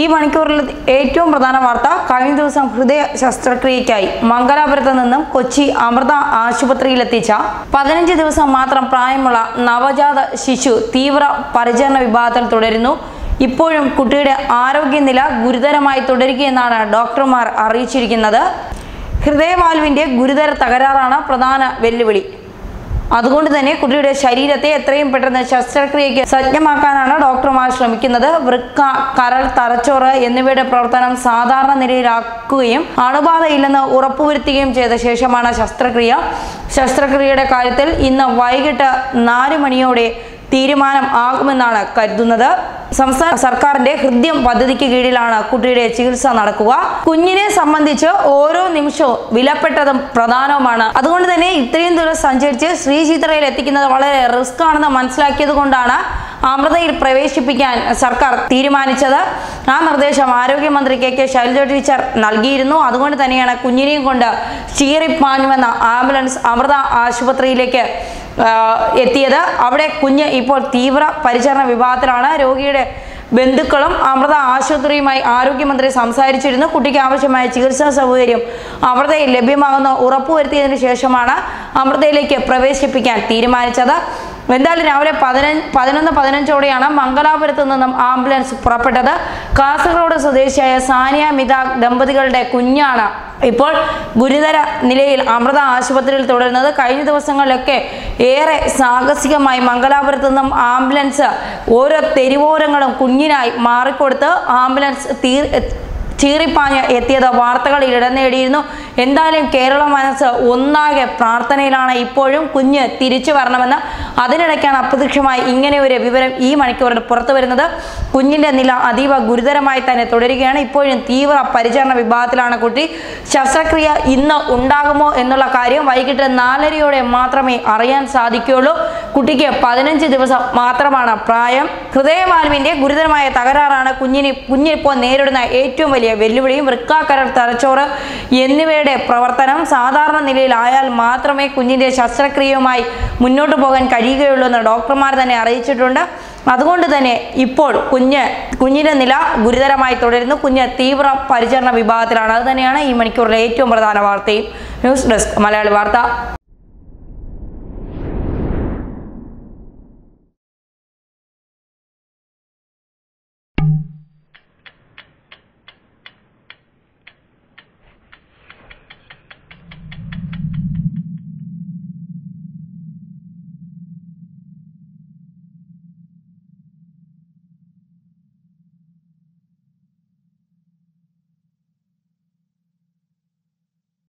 ഈ മണിക്കൂറിൽ ഏറ്റവും പ്രധാന വാർത്ത കഴിഞ്ഞ ദിവസം ഹൃദയ ശസ്ത്രക്രിയയ്ക്കായി മംഗലാപുരത്ത് നിന്നും കൊച്ചി അമൃത ആശുപത്രിയിലെത്തിച്ച പതിനഞ്ച് ദിവസം മാത്രം പ്രായമുള്ള നവജാത ശിശു തീവ്ര പരിചരണ വിഭാഗത്തിൽ തുടരുന്നു. ഇപ്പോഴും കുട്ടിയുടെ ആരോഗ്യനില ഗുരുതരമായി തുടരുകയെന്നാണ് ഡോക്ടർമാർ അറിയിച്ചിരിക്കുന്നത്. ഹൃദയവാൽവിന്റെ ഗുരുതര തകരാറാണ് പ്രധാന വെല്ലുവിളി. അതുകൊണ്ട് തന്നെ കുട്ടിയുടെ ശരീരത്തെ എത്രയും പെട്ടെന്ന് ശസ്ത്രക്രിയയ്ക്ക് സജ്ജമാക്കാനാണ് ഡോക്ടർമാർ ശ്രമിക്കുന്നത്. വൃക്ക കരൾ തറച്ചോറ് എന്നിവയുടെ പ്രവർത്തനം സാധാരണ നിലയിലാക്കുകയും അണുബാധയില്ലെന്ന് ഉറപ്പുവരുത്തുകയും ചെയ്ത ശേഷമാണ് ശസ്ത്രക്രിയ. ശസ്ത്രക്രിയയുടെ കാര്യത്തിൽ ഇന്ന് വൈകിട്ട് നാല് മണിയോടെ തീരുമാനം ആകുമെന്നാണ് കരുതുന്നത്. സംസ്ഥാന സർക്കാരിന്റെ ഹൃദ്യം പദ്ധതിക്ക് കീഴിലാണ് കുട്ടിയുടെ ചികിത്സ നടക്കുക. കുഞ്ഞിനെ സംബന്ധിച്ച് ഓരോ നിമിഷവും വിലപ്പെട്ടതും പ്രധാനവുമാണ്. അതുകൊണ്ട് തന്നെ ഇത്രയും ദൂരം സഞ്ചരിച്ച് ശ്രീ ചിത്രയിൽ എത്തിക്കുന്നത് വളരെ റിസ്ക് ആണെന്ന് മനസ്സിലാക്കിയത് കൊണ്ടാണ് അമൃതയിൽ പ്രവേശിപ്പിക്കാൻ സർക്കാർ തീരുമാനിച്ചത്. ആ നിർദ്ദേശം ആരോഗ്യമന്ത്രി കെ കെ ശൈലജ ടീച്ചർ നൽകിയിരുന്നു. അതുകൊണ്ട് തന്നെയാണ് കുഞ്ഞിനെയും കൊണ്ട് ചീറിപ്പാഞ്ഞുവെന്ന ആംബുലൻസ് അമൃത ആശുപത്രിയിലേക്ക് എത്തിയത്. അവിടെ കുഞ്ഞ് ഇപ്പോൾ തീവ്ര പരിചരണ വിഭാഗത്തിലാണ്. രോഗിയുടെ ബന്ധുക്കളും അമൃത ആശുപത്രിയുമായി ആരോഗ്യമന്ത്രി സംസാരിച്ചിരുന്നു. കുട്ടിക്ക് ആവശ്യമായ ചികിത്സാ സൗകര്യം അമൃതയിൽ ലഭ്യമാകുന്ന ഉറപ്പുവരുത്തിയതിനു ശേഷമാണ് അമൃതയിലേക്ക് പ്രവേശിപ്പിക്കാൻ തീരുമാനിച്ചത്. എന്തായാലും രാവിലെ പതിനഞ്ച് പതിനൊന്ന് പതിനഞ്ചോടെയാണ് മംഗലാപുരത്ത് നിന്നും ആംബുലൻസ് പുറപ്പെട്ടത്. കാസർഗോഡ് സ്വദേശിയായ സാനിയ മിതാ ദമ്പതികളുടെ കുഞ്ഞാണ് ഇപ്പോൾ ഗുരുതര നിലയിൽ അമൃത ആശുപത്രിയിൽ തുടരുന്നത്. കഴിഞ്ഞ ദിവസങ്ങളിലൊക്കെ ഏറെ സാഹസികമായി മംഗലാപുരത്ത് നിന്നും ആംബുലൻസ് ഓരോ തെരുവോരങ്ങളും കുഞ്ഞിനായി മാറിക്കൊടുത്ത് ആംബുലൻസ് തീ ചീറിപ്പാഞ്ഞ് എത്തിയത് വാർത്തകളിൽ ഇടം നേടിയിരുന്നു. എന്തായാലും കേരള മനസ്സ് ഒന്നാകെ പ്രാർത്ഥനയിലാണ്. ഇപ്പോഴും കുഞ്ഞ് തിരിച്ചു വരണമെന്ന് അതിനിടയ്ക്കാണ് അപ്രത്യക്ഷമായി ഇങ്ങനെ ഒരു വിവരം ഈ മണിക്കൂറിൽ പുറത്തു വരുന്നത്. കുഞ്ഞിന്റെ നില അതീവ ഗുരുതരമായി തന്നെ തുടരുകയാണ്. ഇപ്പോഴും തീവ്ര പരിചരണ വിഭാഗത്തിലാണ് കുട്ടി. ശസ്ത്രക്രിയ ഇന്ന് ഉണ്ടാകുമോ എന്നുള്ള കാര്യം വൈകിട്ട് നാലരയോടെ മാത്രമേ അറിയാൻ സാധിക്കുകയുള്ളൂ. കുട്ടിക്ക് പതിനഞ്ച് ദിവസം മാത്രമാണ് പ്രായം. ഹൃദയവാൽവിന്റെ ഗുരുതരമായ തകരാറാണ് കുഞ്ഞിന് കുഞ്ഞിപ്പോൾ നേരിടുന്ന ഏറ്റവും വലിയ വെല്ലുവിളിയും വൃക്കാക്കരൾ തലച്ചോറ് എന്നിവയുടെ പ്രവർത്തനം. സാധാരണ നിലയിലായാൽ മാത്രമേ കുഞ്ഞിന്റെ ശസ്ത്രക്രിയയുമായി മുന്നോട്ട് പോകാൻ കഴിയുകയുള്ളൂ എന്ന് ഡോക്ടർമാർ തന്നെ അറിയിച്ചിട്ടുണ്ട്. അതുകൊണ്ട് തന്നെ ഇപ്പോൾ കുഞ്ഞ് കുഞ്ഞിന്റെ നില ഗുരുതരമായി തുടരുന്നു. കുഞ്ഞ് തീവ്ര പരിചരണ വിഭാഗത്തിലാണ്. അത് തന്നെയാണ് ഈ മണിക്കൂറിലെ ഏറ്റവും പ്രധാന വാർത്തയും. ന്യൂസ് ഡെസ്ക് മലയാളി വാർത്ത.